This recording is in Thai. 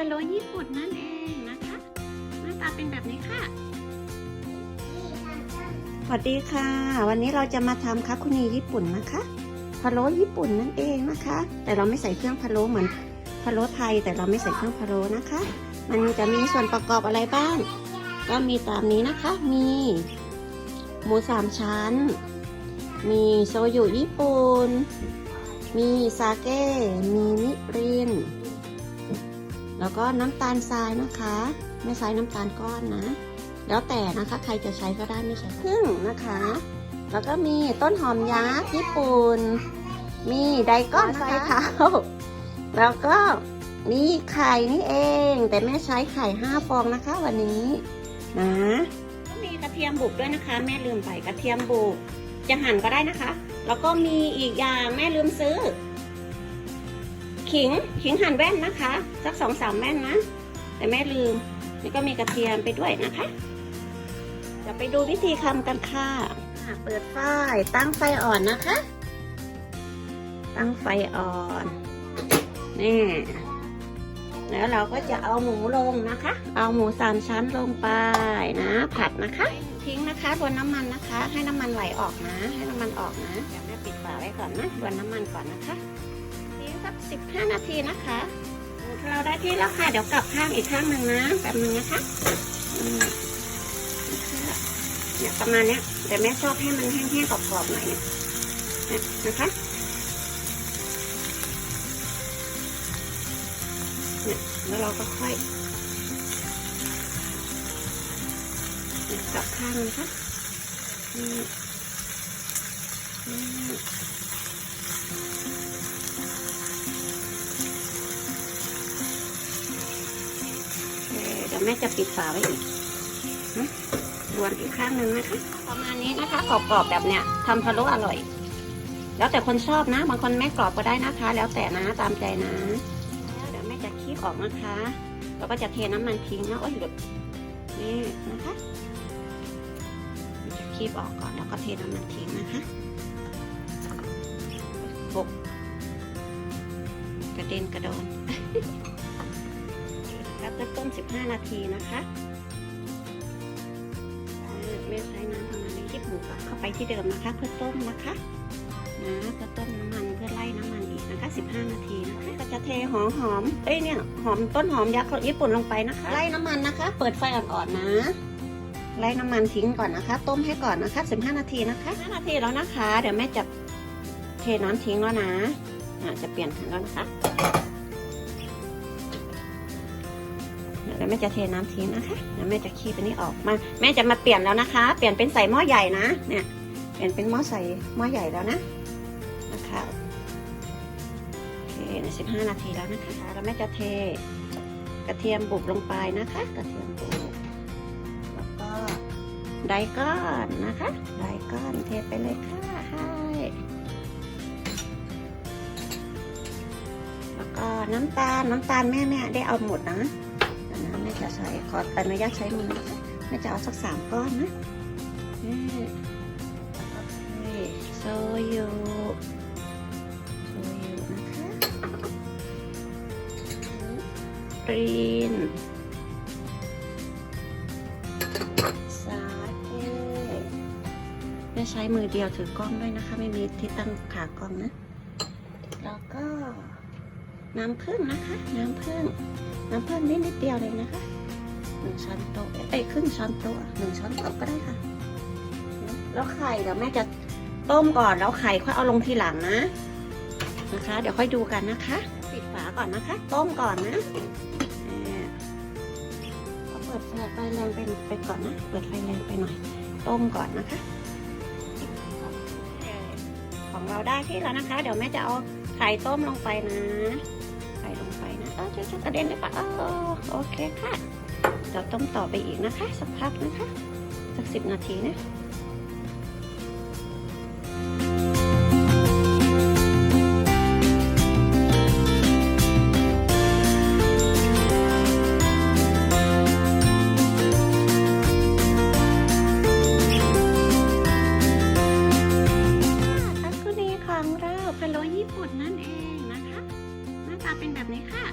ะโลญี่ปุ่นนั่นเองนะคะหน้าตาเป็นแบบนี้ค่ะสวัสดีค่ะ วันนี้เราจะมาทำคาคุนีญี่ปุ่นนะคะพะโล้ญี่ปุ่นนั่นเองนะคะ แต่เราไม่ใส่เครื่องพะโล้เหมือนพะโล้ไทย แต่เราไม่ใส่เครื่องพะโล้นะคะ มันจะมีส่วนประกอบอะไรบ้าง ก็มีตามนี้นะคะ มีหมูสามชั้น มีโซยุญี่ปุ่น มีซาเกะมีนิริน แล้วก็น้ำตาลทรายนะคะ ไม่ใช้น้ำตาลก้อนนะ แล้วแต่นะคะใครจะใช้ก็ได้ไม่ใช้ครึ่งนะคะ แล้วก็มีต้นหอมยักษ์ญี่ปุ่น มีไดก้อนไฟเท้าแล้วก็มีไข่นี่เอง แต่แม่ใช้ไข่ห้าฟองนะคะ วันนี้นะก็มีกระเทียมบุกด้วยนะคะ แม่ลืมไปกระเทียมบุกจะหั่นก็ได้นะคะ แล้วก็มีอีกอย่างแม่ลืมซื้อ ขิงขิงหั่นแว่นนะคะ สักสองสามแว่นนะ แต่แม่ลืมนี่ก็มีกระเทียมไปด้วยนะคะจะไปดูวิธีทำกันค่ะอะเปิดไฟตั้งไฟอ่อนนะคะ ตั้งไฟอ่อนนี่แล้วเราก็จะเอาหมูลงนะคะ เอาหมูสามชั้นลงไปนะ ผัดนะคะ ทิ้งนะคะรวนน้ำมันนะคะ ให้น้ำมันไหลออกนะ ให้น้ำมันออกนะเดี๋ยวแม่ปิดฝาไว้ก่อนนะรวนน้ำมันก่อนนะคะ ทิ้งสักสิบห้านาทีนะคะเราได้ที่แล้วค่ะ เดี๋ยวกลับข้างอีกข้างหนึ่งนะแป๊บนึงนะคะเนี่ยประมาณเนี้ย แต่แม่ชอบให้มันแห้งๆกรอบๆหน่อยเนี่ยนะคะเนี่ยแล้วเราก็ค่อยเนี่ยกลับข้างนะคะ ยวแม่จะปิดฝาไว้อีกนะรวนอีกข้างหนึ่งนะคะ ประมาณนี้นะคะกรอบๆแบบเนี้ยทำพะโล้อร่อย แล้วแต่คนชอบนะ บางคนแม่กรอบก็ได้นะคะ แล้วแต่นะตามใจนะแล้วเดี๋ยวแม่จะคีบออกนะคะแล้วก็จะเทน้ำมันทิ้งนะโอ้ยหลุดนี่นะคะจะคีบออกก่อนแล้วก็เทน้ำมันทิ้งนะคะหกกระเด็นกระโดน แล้วก็ต้ม 15 นาทีนะคะไม่ใช้น้ำประมดาณนี้ที่หมูกลับเข้าไปที่เดิมนะคะ เพื่อต้มนะคะนะเพื่อต้มน้ำมันเพื่อไล่น้ำมันอีกนะคะ 15 นาทีนะคะก็จะเทหอมหอมเอ้ยเนี่ยหอมต้นหอมยักษ์ญี่ปุ่นลงไปนะคะ ไล่น้ำมันนะคะ เปิดไฟอ่อนๆนะไล่น้ำมันทิ้งก่อนนะคะ ต้มให้ก่อนนะคะ 15 นาทีนะคะ5นาทีแล้วนะคะ เดี๋ยวแม่จะเทน้ำทิ้งแล้วนะอะจะเปลี่ยนถังแล้วนะคะ ดี๋ยวแม่จะเทน้ำทิ้งนะคะเดี๋ยวแม่จะคีบอันนี้ออกมา แม่จะมาเปลี่ยนแล้วนะคะ เปลี่ยนเป็นใส่หม้อใหญ่นะ เนี่ย เปลี่ยนเป็นหม้อใส่หม้อใหญ่แล้วนะ นะคะโอเคในสิบห้านาทีแล้วนะคะแล้วแม่จะเทกระเทียมบุบลงไปนะคะ กระเทียมบุบแล้วก็ไดก้อนนะคะไดก้อนเทไปเลยค่ะให้แล้วก็น้ำตาลน้ำตาลแม่แม่ได้เอาหมดนะ ยวนะแม่จะใช้ขออนุญาตใช้มือนะคะแม่จะเอาสักสามก้อนนะโซยุโซยุนะคะกรีนสาเกแม่ใช้มือเดียวถือกล้องด้วยนะคะ ไม่มีที่ตั้งขากล้องนะ แล้วก็น้ำผึ้งนะคะ น้ำผึ้งน้ำเพิ่มนิดนิดเดียวเลยนะคะ หนึ่งช้อนโต๊ะเอ้ยครึ่งช้อนโต๊ะหนึ่งช้อนโต๊ะก็ได้ค่ะ แล้วไข่เดี๋ยวแม่จะต้มก่อนแล้วไข่ค่อยเอาลงทีหลังนะนะคะ เดี๋ยวค่อยดูกันนะคะ ปิดฝาก่อนนะคะ ต้มก่อนนะเออเอาเปิดไฟแรงไปไปก่อนนะ เปิดไฟแรงไปหน่อย ต้มก่อนนะคะ ของเราได้ที่แล้วนะคะ เดี๋ยวแม่จะเอาไข่ต้มลงไปนะใส่ลงไปนะเออจะกระเด็นเลยปะเออโอเคค่ะ เดี๋ยวต้มต่อไปอีกนะคะ สักพักนะคะ สักสิบนาทีนะทักคุนีของเราพะโล้ญี่ปุ่นนั่นเองนะคะ หน้าตาเป็นแบบนี้ค่ะ